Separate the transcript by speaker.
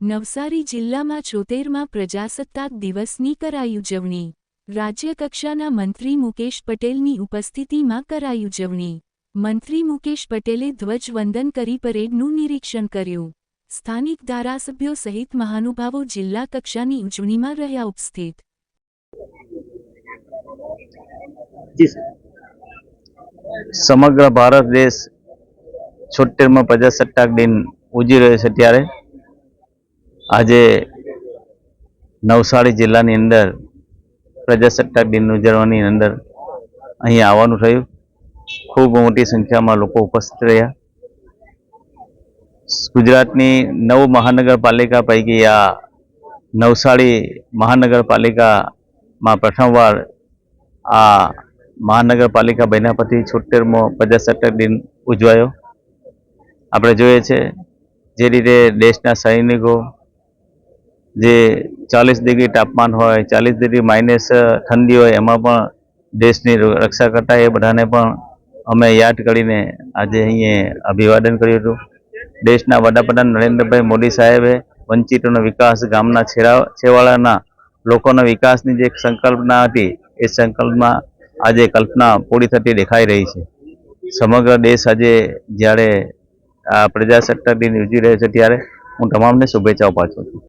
Speaker 1: નવસારી જિલ્લામાં છોતેરમાં પ્રજાસત્તાક દિવસની કરાઈ ઉજવણી. રાજ્યકક્ષાના મંત્રી મુકેશ પટેલની ઉપસ્થિતિમાં કરાઈ ઉજવણી. મંત્રી મુકેશ પટેલે ધ્વજવંદન કરી પરેડનું નિરીક્ષણ કર્યું. સ્થાનિક ધારાસભ્યો સહિત મહાનુભાવો જિલ્લા કક્ષાની ઉજવણીમાં રહ્યા ઉપસ્થિત.
Speaker 2: સમગ્ર ભારત દેશ છોતેરમાં પ્રજાસત્તાક દિન ઉજવી રહ્યો છે ત્યારે. આજે નવસારી જિલ્લાની અંદર પ્રજાસત્તાક દિન ઉજવવાની અંદર અહીં આવવાનું થયું. ખૂબ મોટી સંખ્યામાં લોકો ઉપસ્થિત રહ્યા. ગુજરાતની નવ મહાનગરપાલિકા પૈકી આ નવસારી મહાનગરપાલિકામાં પ્રથમવાર આ મહાનગરપાલિકા પછી છોતેરમો પ્રજાસત્તાક દિન ઉજવાયો. આપણે જોઈએ છે જે રીતે દેશના સૈનિકો જે ચાલીસ ડિગ્રી તાપમાન હોય, ચાલીસ ડિગ્રી માઇનસ ઠંડી હોય, એમાં પણ દેશની રક્ષા કરતા એ બધાને પણ અમે યાદ કરીને આજે અહીંયા અભિવાદન કર્યું હતું. દેશના વડાપ્રધાન નરેન્દ્રભાઈ મોદી સાહેબે વંચિતોનો વિકાસ ગામના છેડા છેવાડાના લોકોના વિકાસની જે સંકલ્પના હતી, એ સંકલ્પમાં આજે કલ્પના પૂરી થતી દેખાઈ રહી છે. સમગ્ર દેશ આજે જ્યારે આ પ્રજાસત્તાક દિન ઉજવી રહ્યો છે ત્યારે હું તમામને શુભેચ્છાઓ પાઠવું છું.